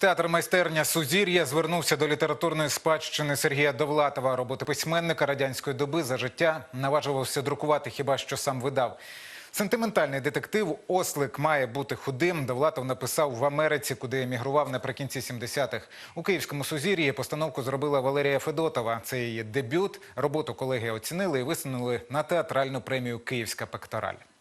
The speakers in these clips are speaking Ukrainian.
Театр майстерня Сузір'я звернувся до літературної спадщини Сергія Довлатова. Роботи письменника радянської доби за життя наважувався друкувати хіба що сам видав. Сентиментальний детектив Ослик має бути худим. Довлатов написав в Америці, куди емігрував наприкінці 70-х. У київському Сузір'ї постановку зробила Валерія Федотова. Це її дебют. Роботу колеги оцінили і висунули на театральну премію Київська пектораль.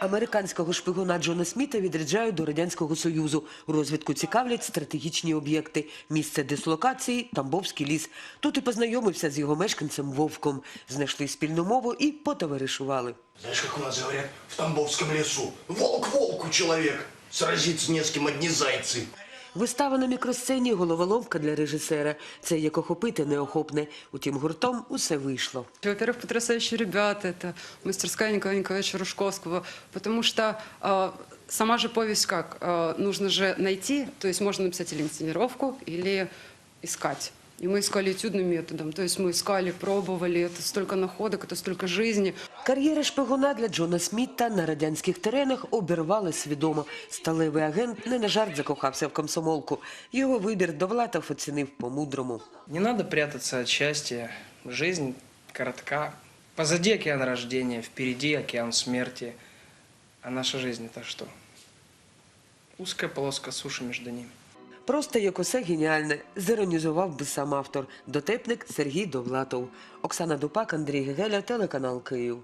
Американського шпигуна Джона Сміта відряджають до Радянського Союзу. У розвідку цікавлять стратегічні об'єкти. Місце дислокації – Тамбовський ліс. Тут і познайомився з його мешканцем Вовком. Знайшли спільну мову і потоваришували. Знаєш, як у нас говорять в Тамбовському лісу. Волк волку чоловік. Сразиться не з ким одні зайцы. Вистава на мікросцені – головоломка для режисера. Це як охопити неохопне. Утім, гуртом усе вийшло. Во-первых, потрясающие ребята, это мастерская Николая Николаевича Ружковского, потому что э, сама же повесть как? Э, нужно же найти, то есть можно написать или инсценировку, или искать. И мы искали этюдным методом, то есть мы искали, пробовали, это столько находок, это столько жизни. Кар'єра шпигуна для Джона Сміта на радянських теренах обірвали свідомо. Сталевий агент не на жарт закохався в комсомолку. Його вибір Довлатов оцінив по-мудрому. Не надо прятаться от счастья. Жизнь коротка. Позади океан рождения, впереди океан смерти. А наша жизнь это что? Узкая полоска суши между ними. Просто як усе геніальне, зіронізував би сам автор. Дотепник Сергій Довлатов. Оксана Дупак, Андрій Гегеля, телеканал Київ.